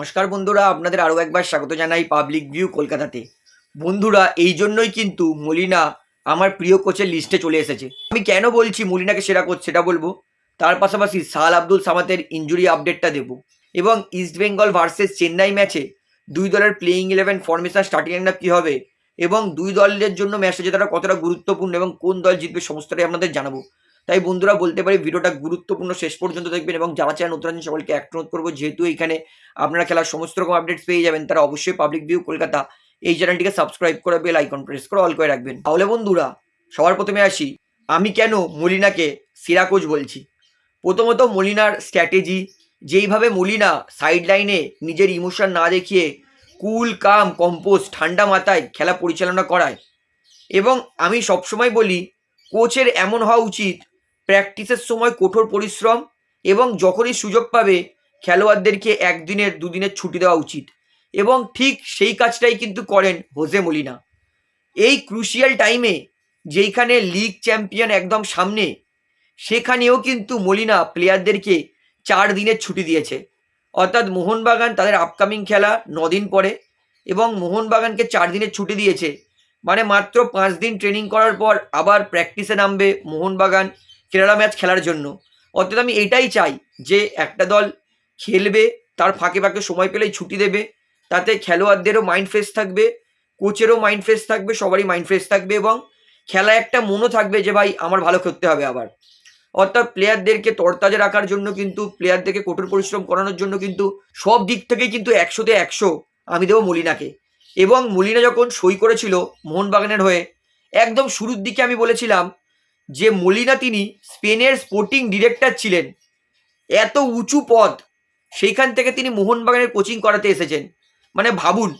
নমস্কার বন্ধুরা, আপনাদের আরও একবার স্বাগত জানাই পাবলিক ভিউ কলকাতাতে। বন্ধুরা, এই জন্যই কিন্তু মলিনা আমার প্রিয় কোচের লিস্টে চলে এসেছে। আমি কেন বলছি মলিনাকে সেরা কোচ সেটা বলব? তার পাশাপাশি সাল আব্দুল সামাতের ইঞ্জুরি আপডেটটা দেব। এবং ইস্ট বেঙ্গল ভার্সেস চেন্নাই ম্যাচে দুই দলের playing eleven formation starting line কী হবে? এবং দুই দলের জন্য ম্যাচটা জেতাটা কতটা গুরুত্বপূর্ণ এবং কোন দল জিতবে সমস্তটাই আপনাদের জানাব। তাই বন্ধুরা বলতে পারি ভিডিওটা গুরুত্বপূর্ণ শেষ পর্যন্ত দেখবেন এবং যারা চায় নতুন আছেন সকলকে এক অনুরোধ করব, যেহেতু এখানে আপনারা খেলার সমস্ত রকম আপডেটস পেয়ে যাবেন, তারা অবশ্যই পাবলিক ভিউ কলকাতা এই চ্যানেলটিকে সাবস্ক্রাইব করে বেল আইকন প্রেস করে অল করে রাখবেন। তাহলে বন্ধুরা, সবার প্রথমে আসি। আমি কেন মলিনাকে সেরা কোচ বলছি? প্রথমত মলিনার স্ট্র্যাটেজি যেইভাবে মলিনা সাইড লাইনে নিজের ইমোশন না দেখিয়ে কুল কাম কম্পোজ ঠান্ডা মাথায় খেলা পরিচালনা করায় এবং আমি সবসময় বলি কোচের এমন হওয়া উচিত প্র্যাকটিসের সময় কঠোর পরিশ্রম এবং যখনই সুযোগ পাবে, খেলোয়াড়দেরকে একদিনের, দুদিনের ছুটি দেওয়া উচিত। এবং ঠিক সেই কাজটাই কিন্তু করেন হোজে মলিনা। এই ক্রুশিয়াল টাইমে যেইখানে লিগ চ্যাম্পিয়ন একদম সামনে, সেখানেও কিন্তু মলিনা প্লেয়ারদেরকে চার দিনের ছুটি দিয়েছে। অর্থাৎ মোহনবাগান তাদের আপকামিং খেলা দিন পরে এবং মোহনবাগানকে চার দিনের ছুটি দিয়েছে। মানে মাত্র পাঁচ দিন ট্রেনিং করার পর আবার প্র্যাকটিসে নামবে মোহনবাগান কেরালা ম্যাচ খেলার জন্য। অর্থাৎ আমি এটাই চাই যে একটা দল খেলবে, তার ফাঁকে ফাঁকে সময় পেলেই ছুটি দেবে, তাতে খেলোয়াড়দেরও মাইন্ড ফ্রেশ থাকবে কোচেরও মাইন্ড ফ্রেশ থাকবে, সবারই মাইন্ড ফ্রেশ থাকবে এবং খেলা একটা মনও থাকবে যে ভাই আমার ভালো করতে হবে আবার। অর্থাৎ প্লেয়ারদেরকে তরতাজা রাখার জন্য কিন্তু প্লেয়ারদেরকে কঠোর পরিশ্রম করানোর জন্য কিন্তু সব দিক থেকেই কিন্তু একশোতে একশো আমি দেবো মলিনাকে। এবং মলিনা যখন সই করেছিল মোহনবাগানের হয়ে, একদম শুরুর দিকে আমি বলেছিলাম যে মলিনা তিনি স্পেনের স্পোর্টিং ডিরেক্টর ছিলেন, এত উঁচু পদ, সেইখান থেকে তিনি মোহনবাগানের কোচিং করাতে এসেছেন। মানে ভাবুন,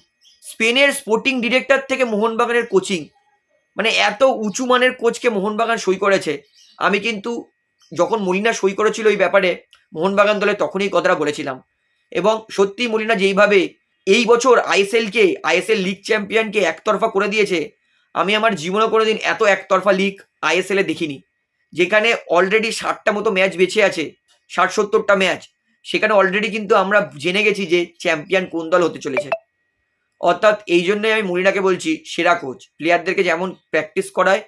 স্পেনের স্পোর্টিং ডিরেক্টর থেকে মোহনবাগানের কোচিং মানে এত উঁচু মানের কোচকে মোহনবাগান সই করেছে। আমি কিন্তু যখন মলিনা সই করেছিল এই ব্যাপারে, মোহনবাগান দলে তখনই কথাটা বলেছিলাম। এবং সত্যি মলিনা যেইভাবে এই বছর আইএসএলকে আইএসএল লিগ চ্যাম্পিয়নকে একতরফা করে দিয়েছে আমি আমার জীবনে কোনোদিন এত একতরফা লিগ আইএসএলে দেখিনি। যেখানে অলরেডি ষাটটা মতো ম্যাচ বেঁচে আছে ষাট সত্তরটা ম্যাচ সেখানে অলরেডি কিন্তু আমরা জেনে গেছি যে চ্যাম্পিয়ন কোন দল হতে চলেছে। অর্থাৎ এই জন্যই আমি মরিনাকে বলছি, সেরা কোচ প্লেয়ারদেরকে যেমন প্র্যাকটিস করায়,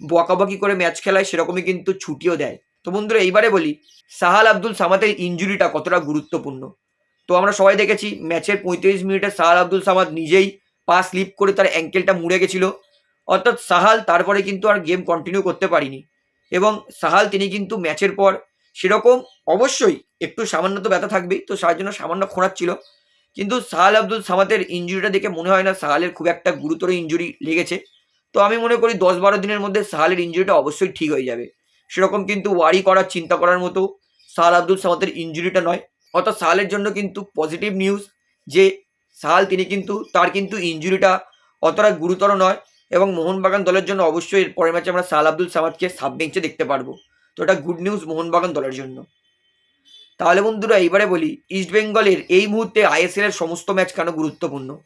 বকাবকি করে ম্যাচ খেলায়, সেরকমই কিন্তু ছুটিও দেয়। তো বন্ধুরা, এইবারে বলি, সাহাল আব্দুল সামাদের ইঞ্জুরিটা কতটা গুরুত্বপূর্ণ? তো আমরা সবাই দেখেছি ম্যাচের পঁয়ত্রিশ মিনিটে সাহাল আব্দুল সামাদ নিজেই পা স্লিপ করে তার অ্যাঙ্কেলটা মুড়ে গেছিল। অর্থাৎ সাহাল তারপরে কিন্তু আর গেম কন্টিনিউ করতে পারিনি। এবং সাহাল তিনি কিন্তু ম্যাচের পর সেরকম অবশ্যই একটু সামান্য তো ব্যথা থাকবেই, তো তার জন্য সামান্য খোঁড়াচ্ছিল। কিন্তু সাহাল আব্দুল সামাদের ইঞ্জুরিটা দেখে মনে হয় না সাহালের খুব একটা গুরুতর ইঞ্জুরি লেগেছে। তো আমি মনে করি দশ বারো দিনের মধ্যে সাহালের ইঞ্জুরিটা অবশ্যই ঠিক হয়ে যাবে। সেরকম কিন্তু ওয়ারি করার, চিন্তা করার মতো সাহাল আব্দুল সামাদের ইঞ্জুরিটা নয়। অর্থাৎ সাহালের জন্য কিন্তু পজিটিভ নিউজ যে সাহাল, তিনি কিন্তু, তার কিন্তু ইঞ্জুরিটা অতটা গুরুতর নয়। এবং মোহনবাগান দলের জন্য অবশ্যই পরের ম্যাচে আমরা সাল আব্দুল সামাদকে সাব বেঞ্চে দেখতে পারব। তো এটা গুড নিউজ মোহনবাগান দলের জন্য। তাহলে বন্ধুরা, এইবারে বলি ইস্ট বেঙ্গলের এই মুহূর্তে আইএসএল এর সমস্ত ম্যাচ কেন গুরুত্বপূর্ণ?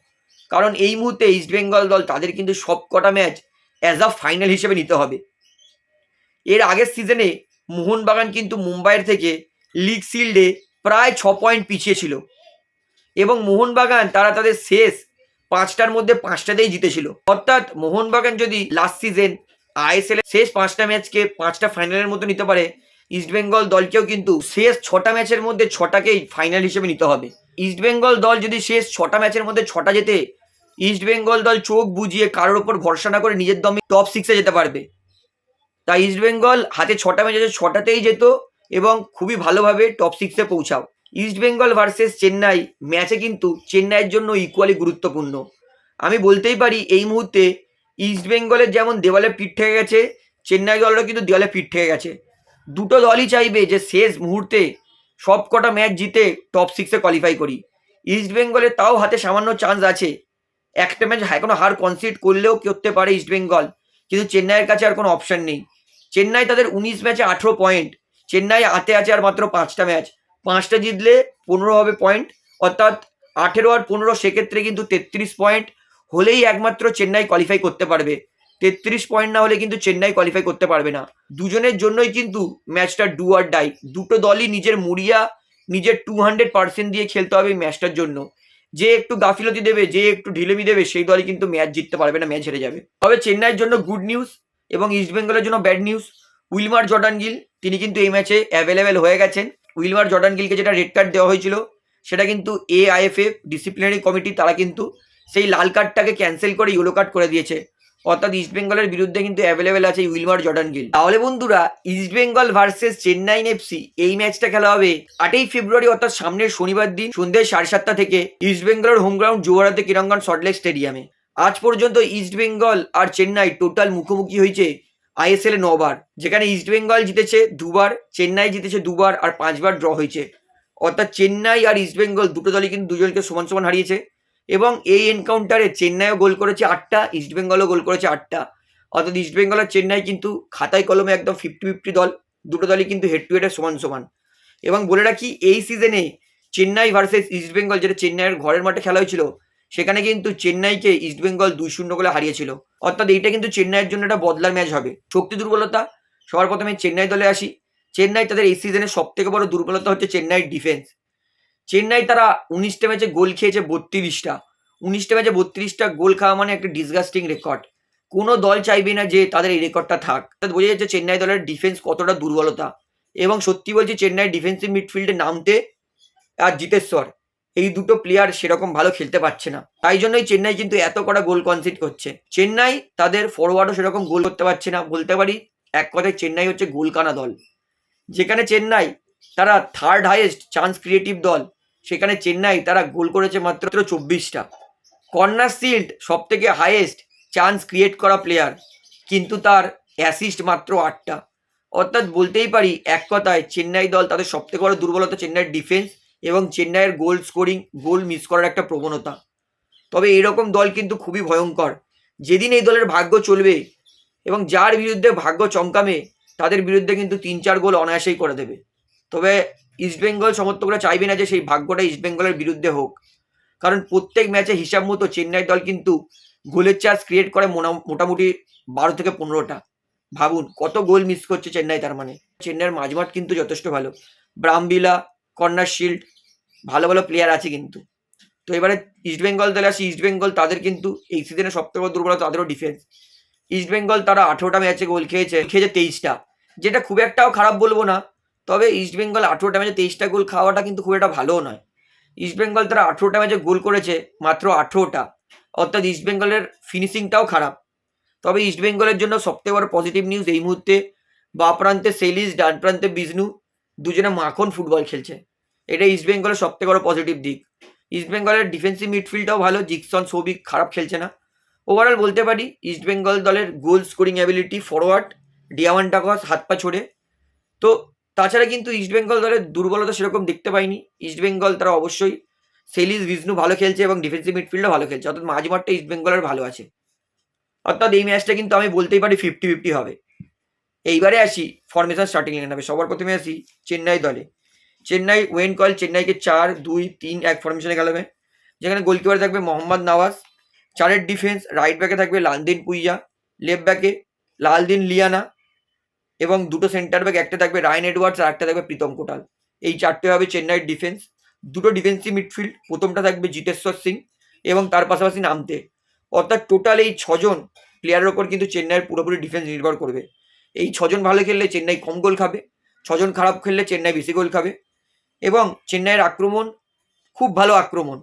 কারণ এই মুহূর্তে ইস্ট বেঙ্গল দল তাদের কিন্তু সব কটা ম্যাচ অ্যাজ আ ফাইনাল হিসেবে নিতে হবে। এর আগের সিজনে মোহনবাগান কিন্তু মুম্বাইয়ের থেকে লিগ শিল্ডে প্রায় ছ পয়েন্ট পিছিয়ে ছিল। এবং মোহনবাগান তারা তাদের শেষ পাঁচটার মধ্যে পাঁচটাতেই জিতেছিল। অর্থাৎ মোহনবাগান যদি লাস্ট সিজন আইএসএল শেষ পাঁচটা ম্যাচকে পাঁচটা ফাইনালের মতো নিতে পারে ইস্টবেঙ্গল দলকেও কিন্তু শেষ ছটা ম্যাচের মধ্যে ছটাকেই ফাইনাল হিসেবে নিতে হবে। ইস্টবেঙ্গল দল যদি শেষ ছটা ম্যাচের মধ্যে ছটা যেতে ইস্টবেঙ্গল দল চোখ বুঝিয়ে কারোর ওপর ভরসা না করে নিজের দমে টপ সিক্সে যেতে পারবে। তাই ইস্টবেঙ্গল হাতে ছটা ম্যাচ আছে, ছটাতেই যেত এবং খুবই ভালোভাবে টপ সিক্সে পৌঁছাও। ইস্টবেঙ্গল ভার্সেস চেন্নাই ম্যাচে কিন্তু চেন্নাইয়ের জন্য ইকুয়ালি গুরুত্বপূর্ণ। আমি বলতেই পারি, এই মুহূর্তে ইস্টবেঙ্গলের যেমন দেওয়ালে পিঠ থেকে গেছে চেন্নাই দলটা কিন্তু দেওয়ালে পিঠ থেকে গেছে। দুটো দলই চাইবে যে শেষ মুহূর্তে সব কটা ম্যাচ জিতে টপ সিক্সে কোয়ালিফাই করি। ইস্টবেঙ্গলের তাও হাতে সামান্য চান্স আছে। একটা ম্যাচ এখনও হার কনসিড করলেও করতে পারে ইস্টবেঙ্গল কিন্তু চেন্নাইয়ের কাছে আর কোনো অপশান নেই। চেন্নাই তাদের উনিশ ম্যাচে আঠেরো পয়েন্ট চেন্নাই হাতে আছে আর মাত্র পাঁচটা ম্যাচ পাঁচটা জিতলে পনেরো হবে পয়েন্ট অর্থাৎ আঠেরো আর পনেরো সেক্ষেত্রে কিন্তু তেত্রিশ পয়েন্ট হলেই একমাত্র চেন্নাই কোয়ালিফাই করতে পারবে। তেত্রিশ পয়েন্ট না হলে কিন্তু চেন্নাই কোয়ালিফাই করতে পারবে না। দুজনের জন্যই কিন্তু ম্যাচটা ডু আর ডাই দুটো দলই নিজের মুড়িয়া, নিজের টু হান্ড্রেড পার্সেন্ট দিয়ে খেলতে হবে এই ম্যাচটার জন্য। যে একটু গাফিলতি দেবে, যে একটু ঢিলেমি দেবে, সেই দলই কিন্তু ম্যাচ জিততে পারবে না, ম্যাচ হেরে যাবে। তবে চেন্নাইয়ের জন্য গুড নিউজ এবং ইস্টবেঙ্গলের জন্য bad news Wilmar Jordan Gill, তিনি কিন্তু এই ম্যাচে অ্যাভেলেবেল হয়ে গেছেন। উইলমার জর্ডান গিলকে যেটা রেড কার্ড দেওয়া হয়েছিল, সেটা কিন্তু এআইএফএ ডিসিপ্লিনারি কমিটি, তারা কিন্তু সেই লাল কার্ডটাকে ক্যান্সেল করে ইয়েলো কার্ড করে দিয়েছে। অর্থাৎ ইস্টবেঙ্গলের বিরুদ্ধে কিন্তু অ্যাভেলেবেল আছে উইলমার জর্ডান গিল। তাহলে বন্ধুরা ইস্টবেঙ্গল ভার্সেস চেন্নাইন এফসি এই ম্যাচটা খেলা হবে আটই ফেব্রুয়ারি, অর্থাৎ সামনের শনিবার দিন সন্ধ্যে সাড়ে সাতটা থেকে ইস্টবেঙ্গলের হোম গ্রাউন্ড জোয়ারাতে কিরঙ্গন সল্টলেক স্টেডিয়ামে। আজ পর্যন্ত ইস্টবেঙ্গল আর চেন্নাই টোটাল মুখোমুখি হয়েছে আইএসএল নবার, যেখানে ইস্টবেঙ্গল জিতেছে দুবার, চেন্নাই জিতেছে দুবার আর পাঁচবার ড্র হয়েছে। অর্থাৎ চেন্নাই আর ইস্টবেঙ্গল দুটো দলই কিন্তু দুজনকে সমান সমান হারিয়েছে। এবং এই এনকাউন্টারে চেন্নাইও গোল করেছে আটটা ইস্টবেঙ্গলও গোল করেছে আটটা। অর্থাৎ ইস্টবেঙ্গল আর চেন্নাই কিন্তু খাতায় কলমে একদম ফিফটি ফিফটি দল, দুটো দলই কিন্তু হেড টু হেডে সমান সমান। এবং বলে রাখি, এই সিজনে চেন্নাই ভার্সেস ইস্টবেঙ্গল যেটা চেন্নাইয়ের ঘরের মাঠে খেলা হয়েছিল, সেখানে কিন্তু চেন্নাইকে ইস্টবেঙ্গল দুই শূন্য গোলে হারিয়েছিল। অর্থাৎ এইটা কিন্তু চেন্নাইয়ের জন্য একটা বদলার ম্যাচ হবে। শক্তি দুর্বলতা, সবার প্রথমে চেন্নাই দলে আসি। চেন্নাই তাদের এই সিজনের সব থেকে বড় দুর্বলতা হচ্ছে চেন্নাইয়ের ডিফেন্স চেন্নাই তারা উনিশটা ম্যাচে গোল খেয়েছে বত্রিশটা। উনিশটা ম্যাচে বত্রিশটা গোল খাওয়া মানে একটা ডিসগাস্টিং রেকর্ড কোনো দল চাইবে না যে তাদের এই রেকর্ডটা থাক। অর্থাৎ বোঝা যাচ্ছে চেন্নাই দলের ডিফেন্স কতটা দুর্বলতা। এবং সত্যি বলছি, চেন্নাই ডিফেন্সিভ মিডফিল্ডে নামতে আর জিতেশ্বর। এই দুটো প্লেয়ার সেরকম ভালো খেলতে পারছে না। তাই জন্যই চেন্নাই কিন্তু এত কটা গোল কনসিড করছে। চেন্নাই তাদের ফরওয়ার্ডও সেরকম গোল করতে পারছে না। বলতে পারি, এক কথায় চেন্নাই হচ্ছে গোলকানা দল। যেখানে চেন্নাই তারা থার্ড হাইয়েস্ট চান্স ক্রিয়েটিভ দল, সেখানে চেন্নাই তারা গোল করেছে মাত্র চব্বিশটা। কর্নার সিল্ড সব থেকে হাইয়েস্ট চান্স ক্রিয়েট করা প্লেয়ার কিন্তু তার অ্যাসিস্ট মাত্র আটটা। অর্থাৎ বলতেই পারি, এক কথায় চেন্নাই দল তাদের সব থেকে বড় দুর্বলতা চেন্নাইয়ের ডিফেন্স এবং চেন্নাইয়ের গোল স্কোরিং গোল মিস করার একটা প্রবণতা। তবে এরকম দল কিন্তু খুবই ভয়ঙ্কর। যেদিন এই দলের ভাগ্য চলবে এবং যার বিরুদ্ধে ভাগ্য চমকামে তাদের বিরুদ্ধে কিন্তু তিন চার গোল অনায়াসেই করে দেবে। তবে ইস্টবেঙ্গল সমর্থকরা চাইবে না যে সেই ভাগ্যটা ইস্টবেঙ্গলের বিরুদ্ধে হোক। কারণ প্রত্যেক ম্যাচে হিসাব মতো চেন্নাই দল কিন্তু গোলের চার্জ ক্রিয়েট করে মোটামুটি বারো থেকে পনেরোটা। ভাবুন, কত গোল মিস করছে চেন্নাই তার মানে। চেন্নাইয়ের মাঝমাঠ কিন্তু যথেষ্ট ভালো। ব্রামবিলা কর্নার শিল্ড ভালো ভালো প্লেয়ার আছে কিন্তু। তো এবারে ইস্টবেঙ্গল দলে আসি ইস্টবেঙ্গল তাদের কিন্তু এই সিজনে সবথেকে দুর্বলতা তাদেরও ডিফেন্স ইস্টবেঙ্গল তারা আঠেরোটা ম্যাচে গোল খেয়েছে খেয়েছে তেইশটা। যেটা খুব একটাও খারাপ বলব না, তবে ইস্টবেঙ্গল আঠেরোটা ম্যাচে তেইশটা গোল খাওয়াটা কিন্তু খুব একটা ভালোও নয়। ইস্টবেঙ্গল তারা আঠেরোটা ম্যাচে গোল করেছে মাত্র আঠেরোটা। অর্থাৎ ইস্টবেঙ্গলের ফিনিশিংটাও খারাপ। তবে ইস্টবেঙ্গলের জন্য সবথেকে বড় পজিটিভ নিউজ এই মুহূর্তে, বা প্রান্তে সেলিস ডান প্রান্তে বিষ্ণু দুজনে মাখন ফুটবল খেলছে। এটা ইস্ট ইস্টবেঙ্গলের সবথেকে বড় পজিটিভ দিক। ইস্টবেঙ্গলের ডিফেন্সিভ মিডফিল্ডটাও ভালো জিকসন সৌভিক খারাপ খেলছে না। ওভারঅল বলতে পারি ইস্টবেঙ্গল দলের goal scoring ability forward Diamantakos হাত পা ছড়ে। তো তাছাড়া কিন্তু ইস্টবেঙ্গল দলের দুর্বলতা সেরকম দেখতে পাইনি। ইস্টবেঙ্গল তারা অবশ্যই সেলিস বিষ্ণু ভালো খেলছে এবং ডিফেন্সিভ মিডফিল্ডও ভালো খেলছে। অর্থাৎ মাঝমাঠটা ইস্টবেঙ্গলের ভালো আছে। অর্থাৎ এই ম্যাচটা কিন্তু আমি বলতেই পারি ফিফটি ফিফটি হবে। এইবারে আসি ফরমেশন স্টার্টিং লাইন হবে সবার প্রথমে আসি চেন্নাই দলে। চেন্নাই ওয়েন কয়েল চেন্নাইকে চার, দুই, তিন, এক ফরমেশনে খেলাবে যেখানে গোলকিপারে থাকবে মোহাম্মদ নওয়াজ, চারের ডিফেন্স রাইট ব্যাকে থাকবে লালদিন পুইয়া লেফট ব্যাকে লালদিন লিয়ানা এবং দুটো সেন্টার ব্যাক একটা থাকবে রায়ন এডওয়ার্ডস আর একটা থাকবে প্রীতম কোটাল। এই চারটে হবে চেন্নাইয়ের ডিফেন্স দুটো ডিফেন্সিভ মিডফিল্ড প্রথমটা থাকবে জিতেশ্বর সিং এবং তার পাশাপাশি নামতে। অর্থাৎ টোটাল এই ছজন প্লেয়ারের ওপর কিন্তু চেন্নাইয়ের পুরোপুরি ডিফেন্স নির্ভর করবে। এই ছজন ভালো খেললে চেন্নাই কম গোল খাবে, ছজন খারাপ খেললে চেন্নাই বেশি গোল খাবে। এবং চেন্নাইয়ের আক্রমণ, খুব ভালো আক্রমণ।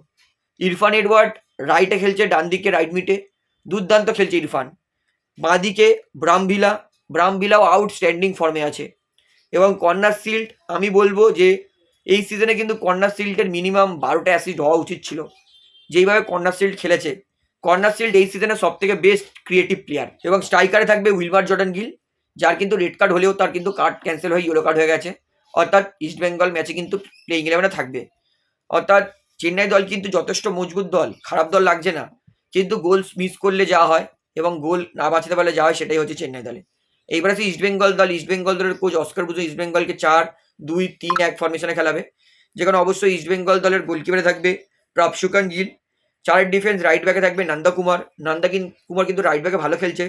ইরফান এডওয়ার্ড রাইটে খেলছে ডান দিকে রাইট মিটে দুর্দান্ত খেলছে ইরফান। বাঁ দিকে ব্রামভিলা। ব্রামভিলাও আউটস্ট্যান্ডিং ফর্মে আছে। এবং কর্নার সিল্ড, আমি বলব যে এই সিজনে কিন্তু কর্নার সিল্ডের মিনিমাম বারোটা অ্যাসিড হওয়া উচিত ছিল। যেইভাবে কর্নার সিল্ড খেলেছে। কর্নার সিল্ড এই সিজনে সব থেকে বেস্ট ক্রিয়েটিভ প্লেয়ার এবং স্ট্রাইকারে থাকবে উইলমার জর্ডান গিল, যার কিন্তু রেড কার্ড হলেও তার কিন্তু কার্ড ক্যান্সেল হয়ে ইয়েলো কার্ড হয়ে গেছে। অর্থাৎ ইস্ট বেঙ্গল ম্যাচে কিন্তু প্লেইং ইলেভেনে থাকবে। অর্থাৎ চেন্নাই দল কিন্তু যথেষ্ট মজবুত দল, খারাপ দল লাগছে না। কিন্তু গোল মিস করলে যা হয় এবং গোল না বাঁচাতে পারলে যা হয় সেটাই হচ্ছে চেন্নাই দলে। এইবার আছে ইস্ট বেঙ্গল দল, ইস্ট বেঙ্গল দলের কোচ অস্কার বুঝো ইস্ট বেঙ্গলকে চার, দুই, তিন, এক ফরমেশনে খেলাবে। যেখানে অবশ্যই ইস্ট বেঙ্গল দলের গোলকিপারে থাকবে প্রাপসুকান গিল। চারের ডিফেন্স রাইট ব্যাকে থাকবে নন্দা কুমার। নন্দা কুমার কিন্তু রাইট ব্যাকে ভালো খেলছে।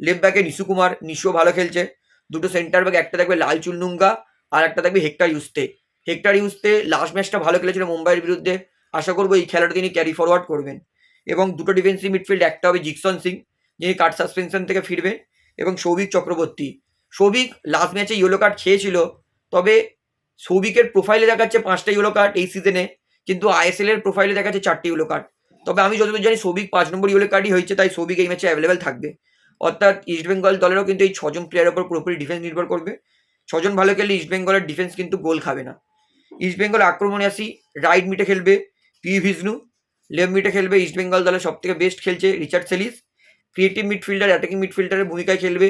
লেফট ব্যাকে নিশু কুমার, নিশুও ভালো খেলছে। দুটো সেন্টার ব্যাক একটা থাকবে লাল চুন্নুঙ্গা আর একটা থাকবে Hector Yuste Hector Yuste last ম্যাচটা ভালো খেলেছিল মুম্বাইয়ের বিরুদ্ধে। আশা করব এই খেলাটা তিনি ক্যারি ফরওয়ার্ড করবেন। এবং দুটো ডিফেন্সিভ মিডফিল্ড একটা হবে জিকসন সিং, যিনি কার্ড সাসপেনশন থেকে ফিরবেন এবং সৌভিক চক্রবর্তী। সৌভিক লাস্ট ম্যাচে ইয়েলো কার্ড খেয়েছিল, তবে সৌভিকের প্রোফাইলে দেখাচ্ছে পাঁচটা ইয়েলো কার্ড এই সিজনে কিন্তু আইএসএল এর প্রোফাইলে দেখাচ্ছে চারটি ইয়েলো কার্ড তবে আমি যতদূর জানি সৌভিক পাঁচ নম্বর ইয়েলো কার্ডই হয়েছে, তাই সৌভিক এই ম্যাচে অ্যাভেলেবেল থাকবে। অর্থাৎ ইস্টবেঙ্গল দলেরও কিন্তু এই ছজন প্লেয়ারের উপর পুরোপুরি ডিফেন্স নির্ভর করবে। ছজন ভালো খেললে ইস্টবেঙ্গলের ডিফেন্স কিন্তু গোল খাবে না। ইস্টবেঙ্গল আক্রমণে আসি রাইট মিটে খেলবে পি ভিষ্ণু লেফট মিটে খেলবে ইস্টবেঙ্গল দলের সব থেকে বেস্ট খেলছে Richard Celis creative midfielder attacking মিডফিল্ডারের ভূমিকায় খেলবে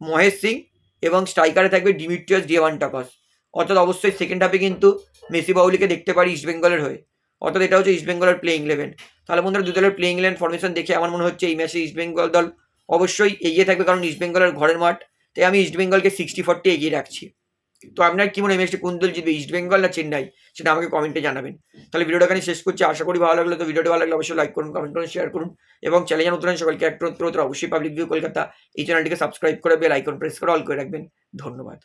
মহেশ সিং এবং স্ট্রাইকারে থাকবে ডিমিট্রিয়াস ডিয়ামান্টাকস অর্থাৎ অবশ্যই সেকেন্ড হাফে কিন্তু মেসি বাউলিকে দেখতে পারি ইস্টবেঙ্গলের হয়ে। অর্থাৎ এটা হচ্ছে ইস্টবেঙ্গলের প্লেইং ইলেভেন তাহলে বন্ধুরা দু দলের প্লেইং ইলেভেন ফরমেশন দেখে আমার মনে হচ্ছে এই ম্যাচে ইস্টবেঙ্গল দল অবশ্যই এগিয়ে থাকবে, কারণ ইস্টবেঙ্গলের ঘরের মাঠ। তাই আমি ইস্টবেঙ্গলকে সিক্সটি ফোরটি এগিয়ে রাখছি। তো আপনার কি মনে হয় কোন দল জিতবে ইস্টবেঙ্গল না চেন্নাই সেটা আমাকে কমেন্টে জানাবেন। তাহলে ভিডিওটা এখানে শেষ করছি। আশা করি ভালো লাগল। তো ভিডিওটা ভালো লাগলে অবশ্যই লাইক করুন কমেন্ট করুন শেয়ার করুন। এবং চ্যানেল নতুন সকলকে একটু অবশ্যই পাবলিক ভিউ কলকাতা এই চ্যানেলটিকে সাবস্ক্রাইব করে বেল আইকন প্রেস করে অল করে রাখবেন। ধন্যবাদ।